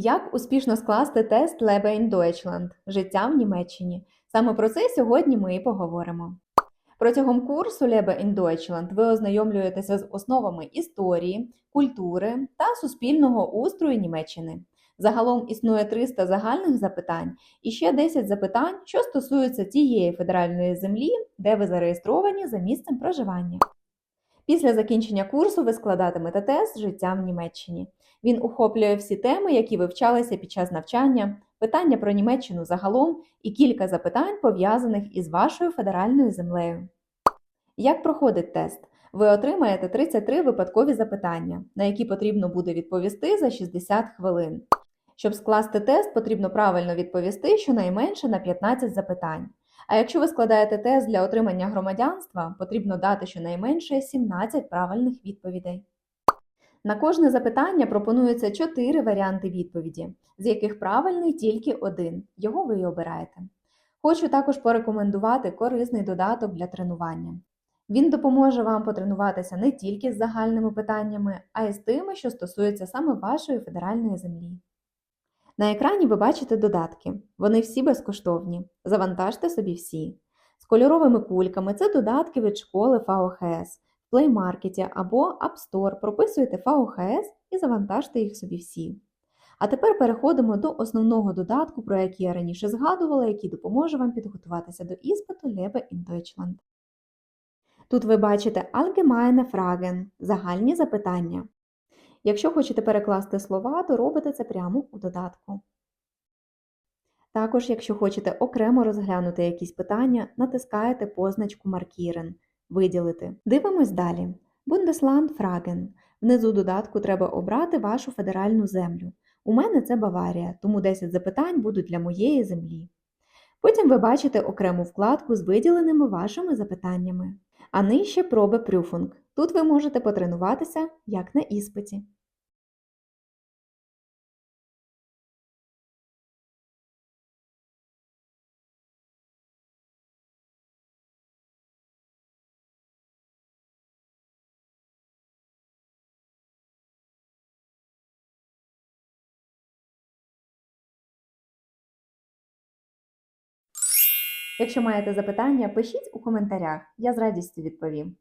Як успішно скласти тест Lebe in Deutschland – життя в Німеччині? Саме про це сьогодні ми і поговоримо. Протягом курсу Lebe in Deutschland ви ознайомлюєтеся з основами історії, культури та суспільного устрою Німеччини. Загалом існує 300 загальних запитань і ще 10 запитань, що стосуються тієї федеральної землі, де ви зареєстровані за місцем проживання. Після закінчення курсу ви складатимете тест життя в Німеччині. Він охоплює всі теми, які вивчалися під час навчання, питання про Німеччину загалом і кілька запитань, пов'язаних із вашою федеральною землею. Як проходить тест? Ви отримаєте 33 випадкові запитання, на які потрібно буде відповісти за 60 хвилин. Щоб скласти тест, потрібно правильно відповісти щонайменше на 15 запитань. А якщо ви складаєте тест для отримання громадянства, потрібно дати щонайменше 17 правильних відповідей. На кожне запитання пропонується 4 варіанти відповіді, з яких правильний тільки один. Його ви і обираєте. Хочу також порекомендувати корисний додаток для тренування. Він допоможе вам потренуватися не тільки з загальними питаннями, а й з тими, що стосуються саме вашої федеральної землі. На екрані ви бачите додатки. Вони всі безкоштовні. Завантажте собі всі. З кольоровими кульками це додатки від школи ФАОХС, в Play Market або App Store. Прописуєте ФАОХС і завантажте їх собі всі. А тепер переходимо до основного додатку, про який я раніше згадувала, який допоможе вам підготуватися до іспиту Lebe in Deutschland. Тут ви бачите Allgemeine Fragen – загальні запитання. Якщо хочете перекласти слова, то робите це прямо у додатку. Також, якщо хочете окремо розглянути якісь питання, натискаєте позначку Markieren Виділити. Дивимось далі. Bundesland Fragen. Внизу додатку треба обрати вашу федеральну землю. У мене це Баварія, тому 10 запитань будуть для моєї землі. Потім ви бачите окрему вкладку з виділеними вашими запитаннями. А нижче проби прюфунг. Тут ви можете потренуватися, як на іспиті. Якщо маєте запитання, пишіть у коментарях, я з радістю відповім.